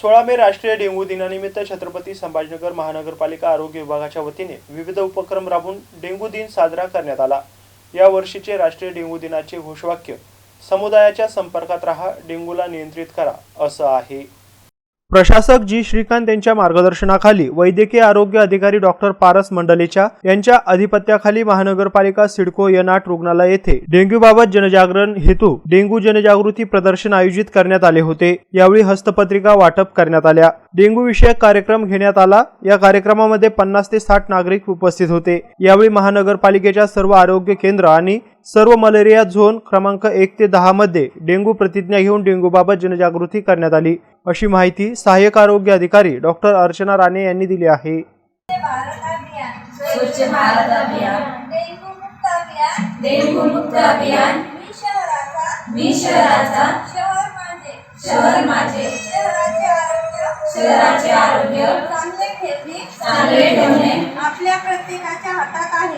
सोळा मे राष्ट्रीय डेंग्यू दिनानिमित्त छत्रपती संभाजीनगर महानगरपालिका आरोग्य विभागाच्या वतीने विविध उपक्रम राबवून डेंग्यू दिन साजरा करण्यात आला. या वर्षीचे राष्ट्रीय डेंग्यू दिनाचे घोषवाक्य समुदायाच्या संपर्कात राहा डेंग्यूला नियंत्रित करा असं आहे. प्रशासक जी. श्रीकांत यांच्या मार्गदर्शनाखाली वैद्यकीय आरोग्य अधिकारी डॉक्टर पारस मंडलेच्या यांच्या अधिपत्याखाली महानगरपालिका सिडको एन आठ रुग्णालय येथे डेंग्यूबाबत जनजागरण हेतू डेंग्यू जनजागृती प्रदर्शन आयोजित करण्यात आले होते. यावेळी हस्तपत्रिका वाटप करण्यात आल्या. डेंग्यू विषयक कार्यक्रम घेण्यात आला. या कार्यक्रमामध्ये पन्नास ते साठ नागरिक उपस्थित होते. यावेळी महानगरपालिकेच्या सर्व आरोग्य केंद्र आणि सर्व मलेरिया झोन क्रमांक एक ते दहा मध्ये डेंग्यू प्रतिज्ञा घेऊन डेंग्यूबाबत जनजागृती करण्यात आली. अशी माहिती सहाय्यक आरोग्य अधिकारी डॉक्टर अर्चना राणे यांनी दिली आहे. भारत अभियान स्वच्छ भारत अभियान. डेंग्यू मुक्त अभियान. डेंग्यू मुक्त अभियान मी शहराचा. मी शहराचा शहर माझे. शहर माझे शहराचे आरोग्य शहराचे आरोग्य. चांगले ठेवणे. चांगले ठेवणे. आपल्या प्रत्येकाच्या हातात आहे.